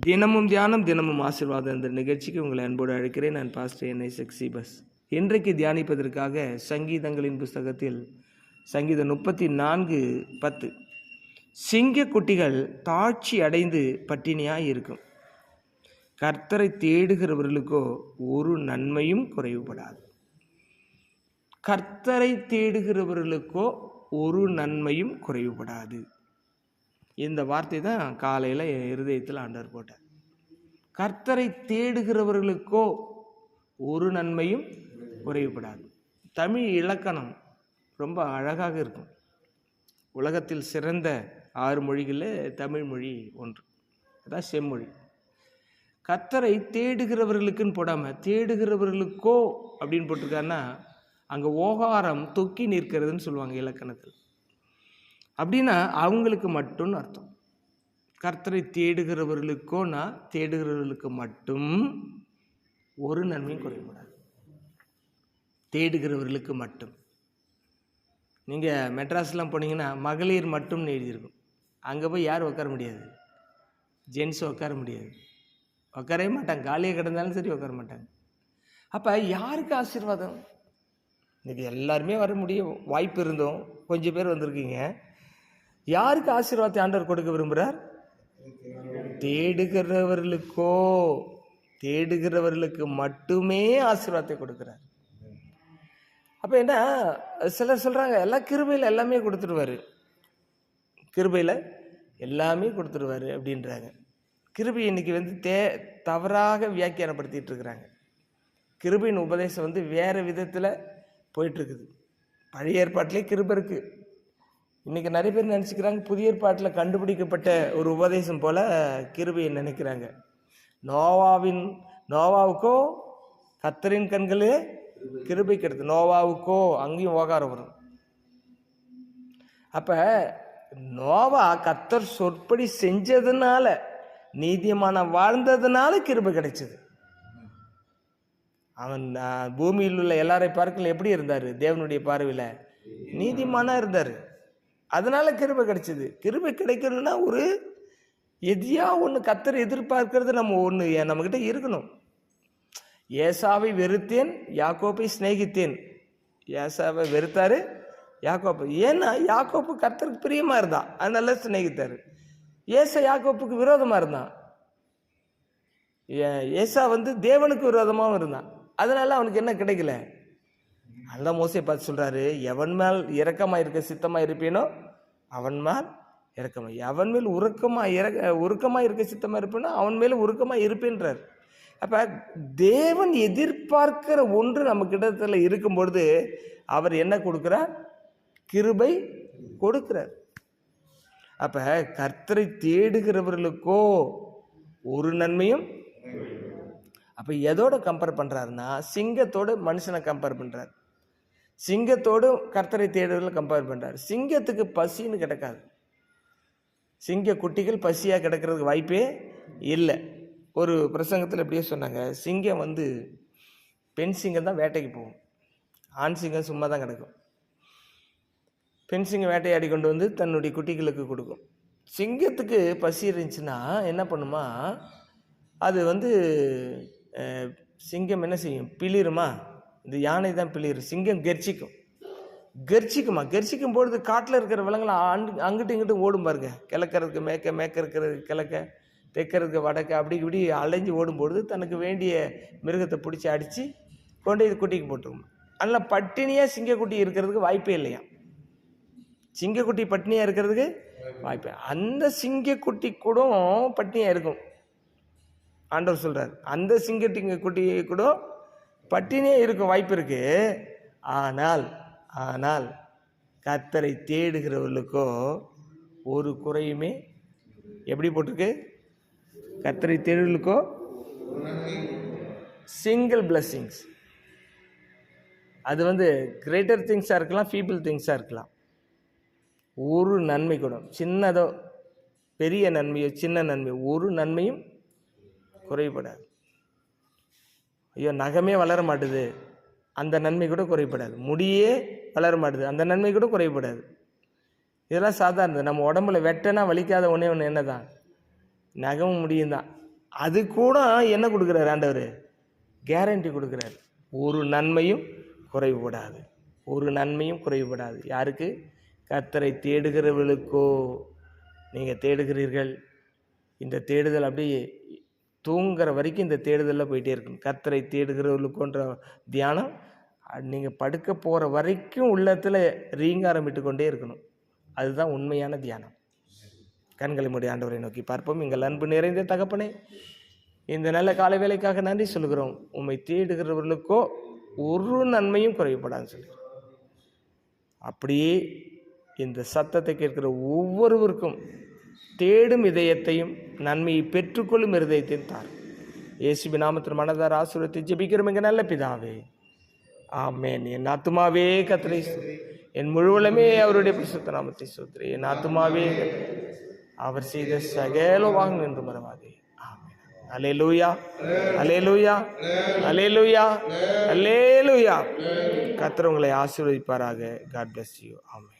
தினமும் தியானம் தினமும் ஆசீர்வாதம் என்ற நிகழ்ச்சிக்கு உங்களை அன்போடு அழைக்கிறேன். நான் பாஸ்டர் என்னை செக்ஸி பஸ் இன்றைக்கு தியானிப்பதற்காக சங்கீதங்களின் புஸ்தகத்தில் சங்கீதம் முப்பத்தி நான்கு பத்து. சிங்க குட்டிகள் தாழ்ச்சி அடைந்து பட்டினியாக இருக்கும். கர்த்தரை தேடுகிறவர்களுக்கோ ஒரு நன்மையும் குறைவுபடாது. கர்த்தரை தேடுகிறவர்களுக்கோ ஒரு நன்மையும் குறைவுபடாது. இந்த வார்த்தை தான் காலையில் என் இருதயத்தில் ஆண்டவர் போட்டார். கர்த்தரை தேடுகிறவர்களுக்கோ ஒரு நன்மையும் குறைவுபடாது. தமிழ் இலக்கணம் ரொம்ப அழகாக இருக்கும். உலகத்தில் சிறந்த ஆறு மொழிகளில் தமிழ் மொழி ஒன்று. அதான் செம்மொழி. கர்த்தரை தேடுகிறவர்களுக்குன்னு போடாமல் தேடுகிறவர்களுக்கோ அப்படின்னு போட்டிருக்காருன்னா அங்கே ஓகாரம் தொக்கி நிற்கிறதுன்னு சொல்லுவாங்க இலக்கணத்தில். அப்படின்னா அவங்களுக்கு மட்டும்னு அர்த்தம். கர்த்தரை தேடுகிறவர்களுக்கோனா தேடுகிறவர்களுக்கு மட்டும் ஒரு நன்மையும் குறையக்கூடாது. தேடுகிறவர்களுக்கு மட்டும். நீங்கள் மெட்ராஸ்லாம் போனீங்கன்னா மகளிர் மட்டும்னு எழுதியிருக்கும். அங்கே போய் யாரும் உட்கார முடியாது. ஜென்ஸ் உட்கார முடியாது. உட்காரவே மாட்டாங்க. காலியாக கிடந்தாலும் சரி உட்கார மாட்டாங்க. அப்போ யாருக்கு ஆசீர்வாதம்? இன்றைக்கி எல்லாருமே வர முடியும் வாய்ப்பு இருந்தோம். கொஞ்சம் பேர் வந்திருக்கீங்க. யாருக்கு ஆசீர்வாதத்தை ஆண்டவர் கொடுக்க விரும்புகிறார் தேடுகிறவர்களுக்கோ தேடுகிறவர்களுக்கு மட்டுமே ஆசீர்வாதத்தை கொடுக்குறார். அப்போ என்ன சிலர் சொல்கிறாங்க எல்லாம் கிருபையில் எல்லாமே கொடுத்துருவாரு கிருபையில் எல்லாமே கொடுத்துருவாரு அப்படின்றாங்க. கிருபை இன்னைக்கு வந்து தே தவறாக வியாக்கியானப்படுத்திகிட்டு இருக்கிறாங்க. கிருபையின் உபதேசம் வந்து வேறு விதத்தில் போயிட்டுருக்குது பழைய ஏற்பாட்டிலே கிருபை இருக்குது இன்றைக்கி நிறைய பேர் நினச்சிக்கிறாங்க புதிய ஏற்பாட்டில் கண்டுபிடிக்கப்பட்ட ஒரு உபதேசம் போல் கிருபையை நினைக்கிறாங்க. நோவாவின் நோவாவுக்கோ கத்தரின் கண்களே கிருபை கிடைத்து நோவாவுக்கோ அங்கேயும் ஓகாரம் வரும். அப்போ நோவா கத்தர் சொற்படி செஞ்சதுனால நீதியமான வாழ்ந்ததுனால கிருபை கிடைச்சது. அவன் பூமியில் உள்ள எல்லாரை பார்க்கல எப்படி இருந்தார்? தேவனுடைய பார்வையில். நீதிமானாக இருந்தார். அதனால் கிருபை கிடைச்சிது. கிருபை கிடைக்கணும்னா ஒரு எதையா ஒன்று கத்தர் எதிர்பார்க்கறது நம்ம ஒன்று நம்மக்கிட்ட இருக்கணும். ஏசாவை வெறுத்தேன் யாக்கோப்பை சிநேகித்தேன். ஏசாவை வெறுத்தாரு யாக்கோப்பு. ஏன்னா யாக்கோப்பு கத்தருக்கு பிரியமாக இருந்தான் அதனால சிநேகித்தார். ஏசா யாக்கோப்புக்கு விரோதமாக இருந்தான் ஏ- ஏசா வந்து தேவனுக்கு விரோதமாகவும் இருந்தான். அதனால் அவனுக்கு என்ன கிடைக்கல? அந்த மோசையை பார்த்து சொல்கிறாரு எவன் மேல் இரக்கமாக இருக்க சித்தமாக இருப்பேனோ அவன் மேல் இறக்கமாக எவன் மேல் உருக்கமாக இறக்க உருக்கமாக இருக்க சித்தமாக இருப்பேனோ அவன் மேலும் உருக்கமாக இருப்பேன்றார். அப்போ தேவன் எதிர்பார்க்கிற ஒன்று நம்ம கிட்டத்தில் இருக்கும் பொழுது அவர் என்ன கொடுக்குறார்? கிருபை கொடுக்குறார். அப்போ கர்த்தரை தேடுகிறவர்களுக்கோ ஒரு நன்மையும் அப்போ எதோட கம்பேர் பண்ணுறாருன்னா சிங்கத்தோட மனுஷனை கம்பேர் பண்ணுறார் சிங்கத்தோடு கர்த்தரை தேடுதல் கம்பேர் பண்ணுறாரு சிங்கத்துக்கு பசின்னு கிடக்காது. சிங்க குட்டிகள் பசியாக கிடக்கிறதுக்கு வாய்ப்பே இல்லை. ஒரு பிரசங்கத்தில் இப்படியே சொன்னாங்க சிங்கம் வந்து பெண் சிங்கம் தான் வேட்டைக்கு போகும். ஆண் சிங்கம் சும்மா தான் கிடக்கும். பெண் சிங்கம் வேட்டையாடி கொண்டு வந்து தன்னுடைய குட்டிகளுக்கு கொடுக்கும். சிங்கத்துக்கு பசி இருந்துச்சுன்னா என்ன பண்ணுமா? அது வந்து சிங்கம் என்ன செய்யும்? பிளிருமா? இந்த யானை தான் பிளிரும் சிங்கம் கெர்ச்சிக்கும். கெர்ச்சிக்குமா? கெர்ச்சிக்கும் பொழுது காட்டில் இருக்கிற விலங்குகள் அங்கு அங்கிட்டு இங்கிட்டு ஓடும் பாருங்க. கிழக்கிறதுக்கு மேற்க மேக்க இருக்கிறது கிழக்க தைக்கிறதுக்கு வடக்க அப்படி இப்படி அலைஞ்சு ஓடும்பொழுது தனக்கு வேண்டிய மிருகத்தை பிடிச்சி அடித்து கொண்டு இது குட்டிக்கு போட்டுருவோம் அதில் பட்டினியாக சிங்கக்குட்டி இருக்கிறதுக்கு வாய்ப்பே இல்லையா? சிங்கக்குட்டி பட்டினியாக இருக்கிறதுக்கு வாய்ப்பு. அந்த சிங்கக்குட்டி கூட பட்டினியாக இருக்கும். ஆண்டவர் சொல்கிறார் அந்த சிங்கட்டிங்க குட்டி கூட பட்டினியே இருக்கும் வாய்ப்பு இருக்கு. ஆனால் ஆனால் கத்தரை தேடுகிறவர்களுக்கோ ஒரு குறையுமே. எப்படி போட்டிருக்கு? கத்தரை தேடுகளுக்கோ சிங்கிள் பிளஸ்ஸிங்ஸ் அது வந்து கிரேட்டர் திங்ஸாக இருக்கலாம் ஃபீபிள் திங்ஸாக இருக்கலாம். ஒரு நன்மை கூட சின்னதோ பெரிய நன்மையோ சின்ன நன்மையோ ஒரு நன்மையும் குறைபடாது ஐயோ நகமே வளர மாட்டுது. அந்த நன்மை கூட குறைபடாது. முடியே வளர மாட்டுது. அந்த நன்மை கூட குறைபடாது. இதெல்லாம் சாதாரணது நம்ம உடம்புல வெட்டனா வலிக்காத ஒன்றே ஒன்று என்ன தான் நகமும் முடியும் தான். அது கூட என்ன கொடுக்குறாரு ஆண்டவர்? கேரண்டி கொடுக்குறாரு. ஒரு நன்மையும் குறைவுபடாது ஒரு நன்மையும் குறைவுபடாது யாருக்கு? கத்தரை தேடுகிறவர்களுக்கோ. நீங்கள் தேடுகிறீர்கள். இந்த தேடுதல் அப்படியே தூங்குற வரைக்கும் இந்த தேடுதலில் போயிட்டே இருக்கும் கத்தரை தேடுகிறவர்களுக்கோன்ற தியானம் நீங்கள் படுக்க போகிற வரைக்கும் உள்ளத்தில் ரீங்காரமிட்டு கொண்டே இருக்கணும். அதுதான் உண்மையான தியானம். கண்களை மூடி ஆண்டவரை நோக்கி பார்ப்போம். எங்கள் அன்பு நிறைந்த தகப்பனே இந்த நல்ல காலை வேலைக்காக நன்றி சொல்கிறோம் உண்மை தேடுகிறவர்களுக்கோ ஒரு நன்மையும் குறைவுபடாது சொல்லி அப்படியே இந்த சத்தத்தை கேட்கிற ஒவ்வொருவருக்கும் தேடும் இதயத்தையும் நன்மையை பெற்றுக்கொள்ளும் இருதயத்தையும் தார். இயேசுபி நாமத்தின் மனதார் ஆசுரத்தை ஜெபிக்கிறோம் எங்க நல்ல பிதாவே. ஆமேன். என் ஆத்துமாவே கத்திரை என் முழுவலமே அவருடைய பிரசுத்த நாமத்தை சுத்திரி என் ஆத்துமாவே அவர் செய்த சகல வாங்க என்று மறவாதே. ஆமென். அலேலூயா அலேலூயா அலேலூயா அலேலூயா கத்திர உங்களை ஆசீர்வதிப்பாராக. காட் பிளஸ் யூ ஆமே